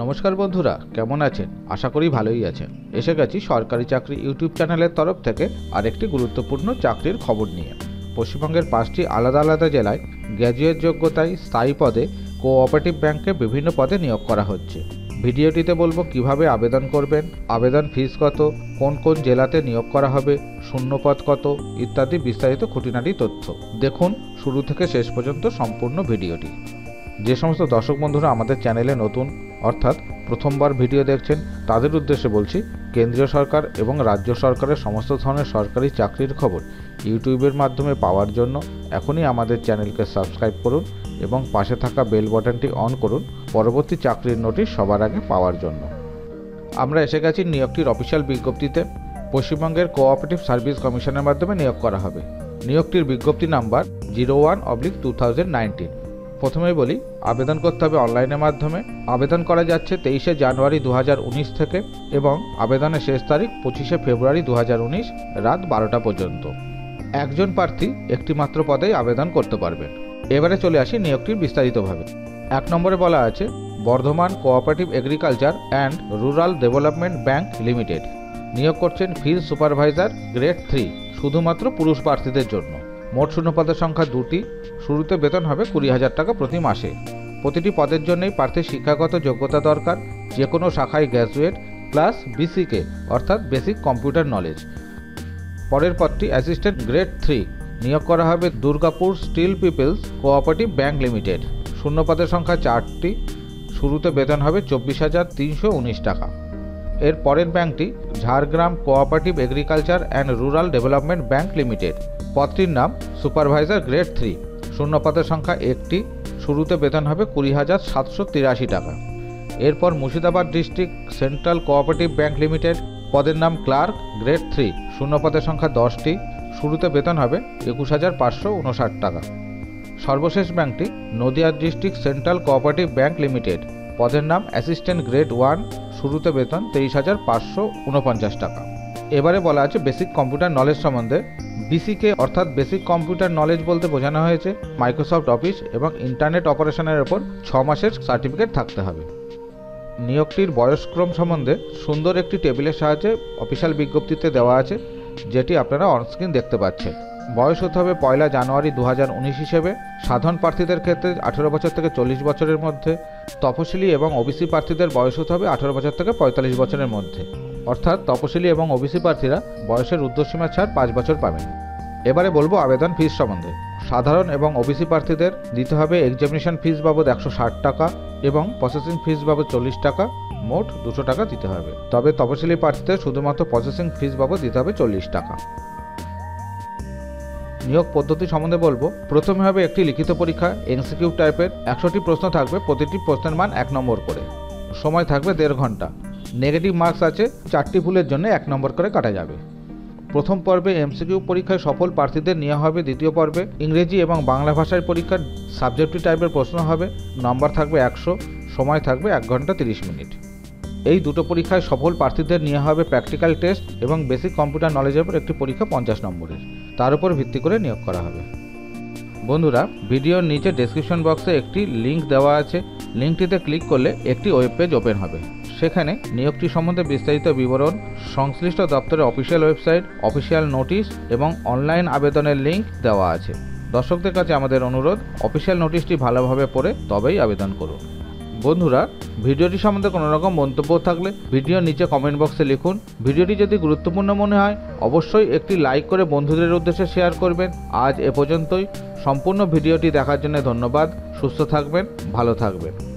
নমস্কার বন্ধুরা, কেমন আছেন? আশা করি ভালোই আছেন। এসে গেছি সরকারি চাকরি ইউটিউব চ্যানেলের তরফ থেকে আরেকটি গুরুত্বপূর্ণ চাকরির খবর নিয়ে। পশ্চিমবঙ্গের পাঁচটি আলাদা আলাদা জেলায় গ্র্যাজুয়েট যোগ্যতায় স্থায়ী পদে কোঅপারেটিভ ব্যাংকে বিভিন্ন পদে নিয়োগ করা হচ্ছে। ভিডিওটিতে বলব কীভাবে আবেদন করবেন, আবেদন ফিস কত, কোন কোন জেলাতে নিয়োগ করা হবে, শূন্যপদ কত, ইত্যাদি বিস্তারিত খুঁটিনাটি তথ্য। দেখুন, শুরু থেকে শেষ পর্যন্ত সম্পূর্ণ ভিডিওটি। যে সমস্ত দর্শক বন্ধুরা আমাদের চ্যানেলে নতুন অর্থাৎ প্রথমবার ভিডিও দেখছেন, তাদের উদ্দেশ্যে বলছি, কেন্দ্রীয় সরকার এবং রাজ্য সরকারের সমস্ত ধরনের সরকারি চাকরির খবর ইউটিউবের মাধ্যমে পাওয়ার জন্য এখনই আমাদের চ্যানেলকে সাবস্ক্রাইব করুন এবং পাশে থাকা বেল বাটনটি অন করুন, পরবর্তী চাকরির নোটিশ সবার আগে পাওয়ার জন্য। আমরা এসে গেছি নিয়োগটির অফিসিয়াল বিজ্ঞপ্তিতে। পশ্চিমবঙ্গের কোঅপারেটিভ সার্ভিস কমিশনের মাধ্যমে নিয়োগ করা হবে। নিয়োগটির বিজ্ঞপ্তি number zero one oblique two thousand nineteen. প্রথমেই বলি, আবেদন করতে হবে অনলাইনের মাধ্যমে। আবেদন করা যাচ্ছে তেইশে জানুয়ারি দু হাজার উনিশ থেকে এবং আবেদনের শেষ তারিখ পঁচিশে ফেব্রুয়ারি দু হাজার উনিশ রাত বারোটা পর্যন্ত। একজন প্রার্থী একটি মাত্র পদেই আবেদন করতে পারবেন। এবারে চলে আসি নিয়োগটির বিস্তারিতভাবে। এক নম্বরে বলা আছে, Bardhaman cooperative agriculture and rural development bank limited নিয়োগ করছেন ফিল্ড সুপারভাইজার গ্রেড থ্রি শুধুমাত্র পুরুষ প্রার্থীদের জন্য। মোট শূন্যপদের সংখ্যা দুটি। শুরুতে বেতন হবে কুড়ি হাজার টাকা প্রতি মাসে। প্রতিটি পদের জন্যই প্রার্থীর শিক্ষাগত যোগ্যতা দরকার যে কোনো শাখায় গ্র্যাজুয়েট প্লাস বিসিকে, অর্থাৎ বেসিক কম্পিউটার নলেজ। পরের পদটি অ্যাসিস্ট্যান্ট গ্রেড থ্রি। নিয়োগ করা হবে Durgapur steel people's cooperative bank limited. শূন্যপদের সংখ্যা চারটি। শুরুতে বেতন হবে চব্বিশ হাজার তিনশো উনিশ টাকা। এর পরের ব্যাংকটি Jhargram cooperative agriculture and rural development bank limited. পদটির নাম সুপারভাইজার গ্রেড থ্রি। শূন্যপদের সংখ্যা একটি। শুরুতে বেতন হবে কুড়ি হাজার সাতশো তিরাশি টাকা। এরপর Murshidabad district central cooperative bank limited, পদের নাম ক্লার্ক, গ্রেড থ্রি। শূন্যপদের সংখ্যা দশটি। শুরুতে বেতন হবে একুশ হাজার পাঁচশো উনষাট টাকা। সর্বশেষ ব্যাংকটি Nadia district central cooperative bank limited. পদের নাম অ্যাসিস্ট্যান্ট গ্রেড ওয়ান। শুরুতে বেতন তেইশ হাজার পাঁচশো উনপঞ্চাশ টাকা। এবারে বলা আছে বেসিক কম্পিউটার নলেজ সম্বন্ধে বিসিকে অর্থাৎ বেসিক কম্পিউটার নলেজ বলতে বোঝানো হয়েছে মাইক্রোসফট অফিস এবং ইন্টারনেট অপারেশনের ওপর ছ মাসের সার্টিফিকেট থাকতে হবে। নিয়োগটির বয়সক্রম সম্বন্ধে সুন্দর একটি টেবিলের সাহায্যে অফিসিয়াল বিজ্ঞপ্তিতে দেওয়া আছে, যেটি আপনারা অনস্ক্রিন দেখতে পাচ্ছেন। বয়স হতে হবে পয়লা জানুয়ারি দু হাজার উনিশ হিসেবে। সাধারণ প্রার্থীদের ক্ষেত্রে আঠেরো বছর থেকে চল্লিশ বছরের মধ্যে। তপশিলি এবং ওবিসি প্রার্থীদের বয়স হতে হবে আঠেরো বছর থেকে পঁয়তাল্লিশ বছরের মধ্যে। অর্থাৎ তপশিলি এবং ওবিসি প্রার্থীরা বয়সের ঊর্ধ্বসীমা ছাড় পাঁচ বছর পাবেন। এবারে বলব আবেদন ফিস সম্বন্ধে। সাধারণ এবং ওবিসি প্রার্থীদের দিতে হবে এক্সামিনেশন ফিস বাবদ একশো ষাট টাকা এবং প্রসেসিং ফিস বাবদ চল্লিশ টাকা, মোট দুশো টাকা দিতে হবে। তবে তপশিলি প্রার্থীদের শুধুমাত্র প্রসেসিং ফিস বাবদ দিতে হবে চল্লিশ টাকা। নিয়োগ পদ্ধতি সম্বন্ধে বলব, প্রথমে হবে একটি লিখিত পরীক্ষা এনসিকিউ টাইপের একশোটি প্রশ্ন থাকবে, প্রতিটি প্রশ্নের মান এক নম্বর করে। সময় থাকবে দেড় ঘণ্টা। নেগেটিভ মার্কস আছে, চারটি ভুলের জন্য এক নম্বর করে কাটা যাবে। প্রথম পর্বে এমসিকিউ পরীক্ষায় সফল প্রার্থীদের নেওয়া হবে দ্বিতীয় পর্বে। ইংরেজি এবং বাংলা ভাষার পরীক্ষার সাবজেক্টিভ টাইপের প্রশ্ন হবে, নম্বর থাকবে একশো, সময় থাকবে এক ঘণ্টা তিরিশ মিনিট। এই দুটো পরীক্ষায় সফল প্রার্থীদের নেওয়া হবে প্র্যাকটিক্যাল টেস্ট এবং বেসিক কম্পিউটার নলেজের উপর একটি পরীক্ষা পঞ্চাশ নম্বরের। তার উপর ভিত্তি করে নিয়োগ করা হবে। বন্ধুরা, ভিডিওর নিচে ডেসক্রিপশন বক্সে একটি লিঙ্ক দেওয়া আছে। লিঙ্কটিতে ক্লিক করলে একটি ওয়েব পেজ ওপেন হবে। সেখানে নিয়োগটি সম্বন্ধে বিস্তারিত বিবরণ, সংশ্লিষ্ট দপ্তরের অফিসিয়াল ওয়েবসাইট, অফিসিয়াল নোটিশ এবং অনলাইন আবেদনের লিঙ্ক দেওয়া আছে। দর্শকদের কাছে আমাদের অনুরোধ, অফিসিয়াল নোটিশটি ভালোভাবে পড়ে তবেই আবেদন করুন। বন্ধুরা, ভিডিওটি সম্বন্ধে কোনো রকম মন্তব্য থাকলে ভিডিওর নিচে কমেন্ট বক্সে লিখুন। ভিডিওটি যদি গুরুত্বপূর্ণ মনে হয়, অবশ্যই একটি লাইক করে বন্ধুদের উদ্দেশ্যে শেয়ার করবেন। আজ এ পর্যন্তই। সম্পূর্ণ ভিডিওটি দেখার জন্য ধন্যবাদ। সুস্থ থাকবেন, ভালো থাকবেন।